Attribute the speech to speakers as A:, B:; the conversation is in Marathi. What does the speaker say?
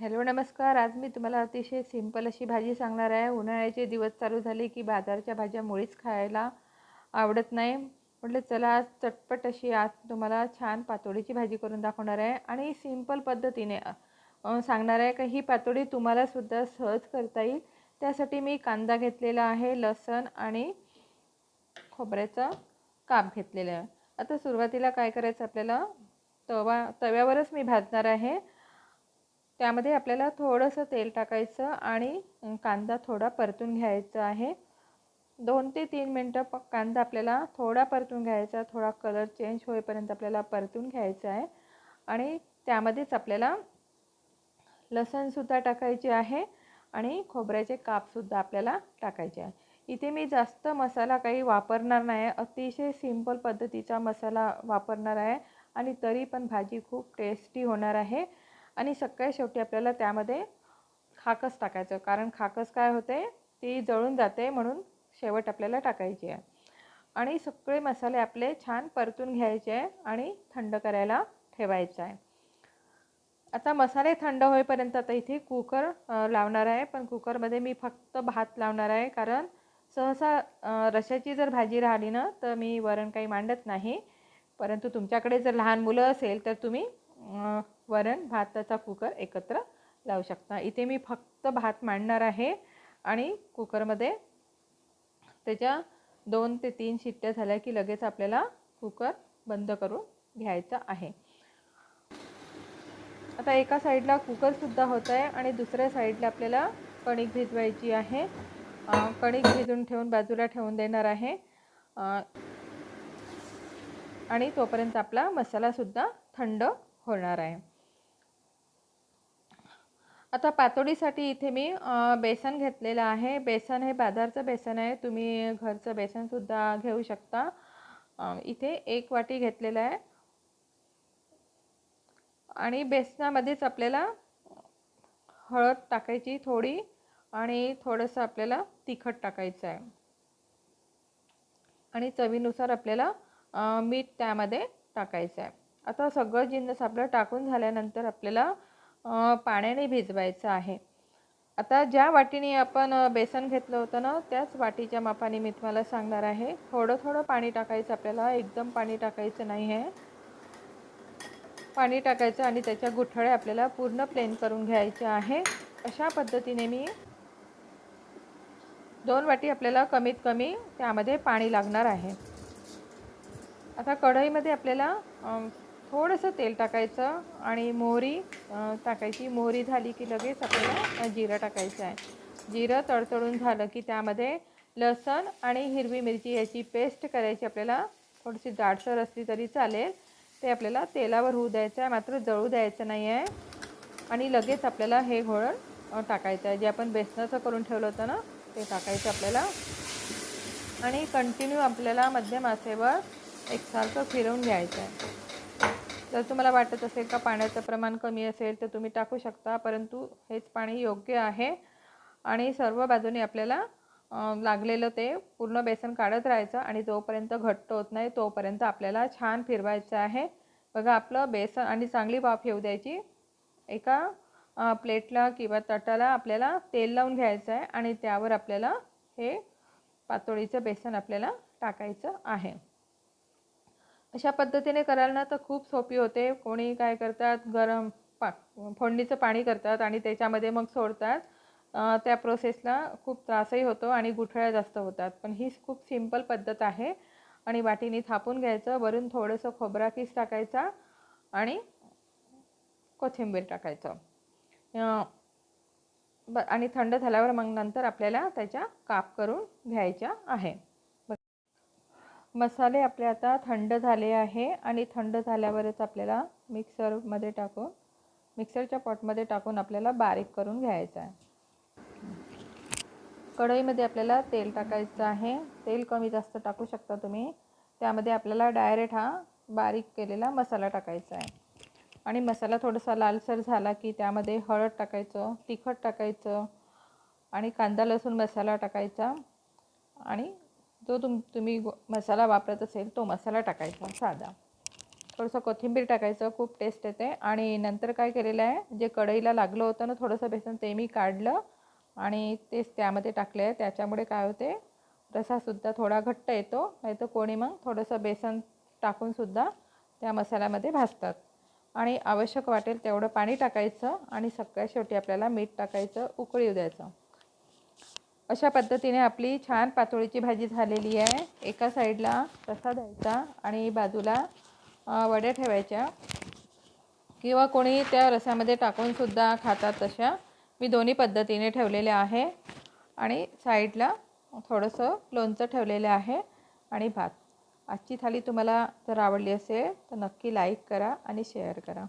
A: हॅलो नमस्कार. आज मी तुम्हाला अतिशय सिंपल अशी भाजी सांगणार आहे. उन्हाळ्याचे दिवस चालू झाले की बाजारच्या भाज्या मुळीच खायला आवडत नाही. म्हटलं चला आज चटपट अशी आज तुम्हाला छान पातोडीची भाजी करून दाखवणार आहे. आणि सिंपल पद्धतीने सांगणार आहे का ही पातोडी तुम्हालासुद्धा सहज करता येईल. त्यासाठी मी कांदा घेतलेला आहे लसण आणि खोबऱ्याचा काप घेतलेला आहे. आता सुरुवातीला काय करायचं आपल्याला? तवा तव्यावरच मी भाजणार आहे. त्यामध्ये आपल्याला थोडंसं तेल टाकायचं आणि कांदा थोडा परतून घ्यायचा आहे. दोन ते तीन मिनटं प कांदा आपल्याला थोडा परतून घ्यायचा थोडा कलर चेंज होईपर्यंत आपल्याला परतून घ्यायचा आहे. आणि त्यामध्येच आपल्याला लसणसुद्धा टाकायचे आहे आणि खोबऱ्याचे कापसुद्धा आपल्याला टाकायचे आहे. इथे मी जास्त मसाला काही वापरणार नाही अतिशय सिंपल पद्धतीचा मसाला वापरणार आहे आणि तरी पण भाजी खूप टेस्टी होणार आहे. आणि सगळ्या शेवटी आपल्याला त्यामध्ये खाकस टाकायचं. कारण खाकस काय होते? ती जळून जाते म्हणून शेवट आपल्याला टाकायची आहे. आणि सगळे मसाले आपले छान परतून घ्यायचे आहे आणि थंड करायला ठेवायचं आहे. आता मसाले थंड होईपर्यंत आता इथे कुकर लावणार आहे. पण कुकरमध्ये मी फक्त भात लावणार आहे. कारण सहसा रशाची जर भाजी राहिली ना तर मी वरण काही मांडत नाही. परंतु तुमच्याकडे जर लहान मुलं असेल तर तुम्ही वरण भाताचा कुकर एकत्र लावू शकता. इथे मी फक्त भात मांडणार आहे आणि कुकरमध्ये त्याच्या दोन ते तीन शिट्ट्या झाल्या की लगेच आपल्याला कुकर बंद करून घ्यायचा आहे. आता एका साईडला कुकरसुद्धा होत आहे आणि दुसऱ्या साईडला आपल्याला कणिक भिजवायची आहे. कणिक भिजून ठेवून बाजूला ठेवून देणार आहे. आणि तोपर्यंत आपला मसालासुद्धा थंड होणार आहे. आता पातोडीसाठी इथे मी बेसन घेतलेलं आहे. बेसन हे बाजारचं बेसन आहे. तुम्ही घरचं बेसनसुद्धा घेऊ शकता. इथे एक वाटी घेतलेलं आहे. आणि बेसनामध्येच आपल्याला हळद टाकायची थोडी आणि थोडंसं आपल्याला तिखट टाकायचं आहे. आणि चवीनुसार आपल्याला मीठ त्यामध्ये टाकायचं आहे. आता सगळं जिन्नस आपलं टाकून झाल्यानंतर आपल्याला पाण्याने भिजवायचं आहे. आता ज्या वाटीने आपण बेसन घेतलं होतं ना त्याच वाटीच्या मापाने मी तुम्हाला सांगणार आहे. थोडं थोडं पाणी टाकायचं आपल्याला एकदम पाणी टाकायचं नाही आहे. पाणी टाकायचं आणि त्याच्या गुठळ्या आपल्याला पूर्ण प्लेन करून घ्यायच्या आहे. अशा पद्धतीने मी दोन वाटी आपल्याला कमीत कमी त्यामध्ये पाणी लागणार आहे. आता कढईमध्ये आपल्याला थोडंसं तेल टाकायचं आणि मोहरी टाकायची. मोहरी झाली की लगेच आपल्याला जिरं टाकायचं आहे. जिरं तडतडून झालं की त्यामध्ये लसण आणि हिरवी मिरची याची पेस्ट करायची. आपल्याला थोडीशी जाडसर असली तरी चालेल. ते आपल्याला तेलावर होऊ द्यायचं आहे. मात्र जळू द्यायचं नाही आहे. आणि लगेच आपल्याला हे घोळण टाकायचं आहे. जे आपण बेसनाचं करून ठेवलं होतं ना ते टाकायचं आपल्याला. आणि कंटिन्यू आपल्याला मध्यम आसेवर एकसारखं फिरवून घ्यायचं आहे. जर तुम्हाला वाटत असेल का पाण्याचं प्रमाण कमी असेल तर तुम्ही टाकू शकता परंतु हेच पाणी योग्य आहे. आणि सर्व बाजूने आपल्याला लागलेलं ते पूर्ण बेसन काढत राहायचं आणि जोपर्यंत घट्ट होत नाही तोपर्यंत आपल्याला छान फिरवायचं आहे. बघा आपलं बेसन आणि चांगली वाफ येऊ द्यायची. एका प्लेटला किंवा तटाला आपल्याला तेल लावून घ्यायचं आहे आणि त्यावर आपल्याला हे पातोळीचं बेसन आपल्याला टाकायचं आहे. अशा पद्धतीने कराल ना तर खूप सोपी होते. कोणी काय करतात? गरम पा फोडणीचं पाणी करतात आणि त्याच्यामध्ये मग सोडतात. त्या प्रोसेसला खूप त्रासही होतो आणि गुठळ्या जास्त होतात. पण ही खूप सिंपल पद्धत आहे आणि वाटीने थापून घ्यायचं वरून थोडंसं खोबरा किस टाकायचा आणि कोथिंबीर टाकायचं. ब आणि थंड झाल्यावर मग नंतर आपल्याला त्याच्या काप करून घ्यायच्या आहे. मसाले आपले आता थंड झाले आहे आणि थंड झाल्यावरच आपल्याला मिक्सरमध्ये टाकून मिक्सरच्या पॉटमध्ये टाकून आपल्याला बारीक करून घ्यायचं आहे. कढईमध्ये आपल्याला तेल टाकायचं आहे. तेल कमी जास्त टाकू शकता तुम्ही. त्यामध्ये आपल्याला डायरेक्ट हा बारीक केलेला मसाला टाकायचा आहे. आणि मसाला थोडासा लालसर झाला की त्यामध्ये हळद टाकायचं तिखट टाकायचं आणि कांदा लसूण मसाला टाकायचा आणि जो तुम तुम्ही मसाला वापरत असेल तो मसाला टाकायचा साधा. थोडंसं कोथिंबीर टाकायचं खूप टेस्ट येते. आणि नंतर काय केलेलं आहे जे कढईला लागलं होतं ना थोडंसं बेसन ते मी काढलं. आणि तेच त्यामध्ये टाकले आहे. त्याच्यामुळे काय होते रसासुद्धा थोडा घट्ट येतो नाही तर कोणी मग थोडंसं बेसन टाकूनसुद्धा त्या मसाल्यामध्ये भाजतात. आणि आवश्यक वाटेल तेवढं पाणी टाकायचं आणि सगळ्या शेवटी आपल्याला मीठ टाकायचं उकळी द्यायचं. अशा पद्धतीने आपली छान पातोळीची भाजी झालेली आहे. एका साईडला रसा द्यायचा आणि बाजूला वड्या ठेवायच्या. किंवा कोणी त्या रसामध्ये टाकूनसुद्धा खातात तशा. मी दोन्ही पद्धतीने ठेवलेले आहे. आणि साईडला थोडंसं लोणचं ठेवलेलं आहे आणि भात. आजची थाळी तुम्हाला जर आवडली असेल तर नक्की लाईक करा आणि शेअर करा.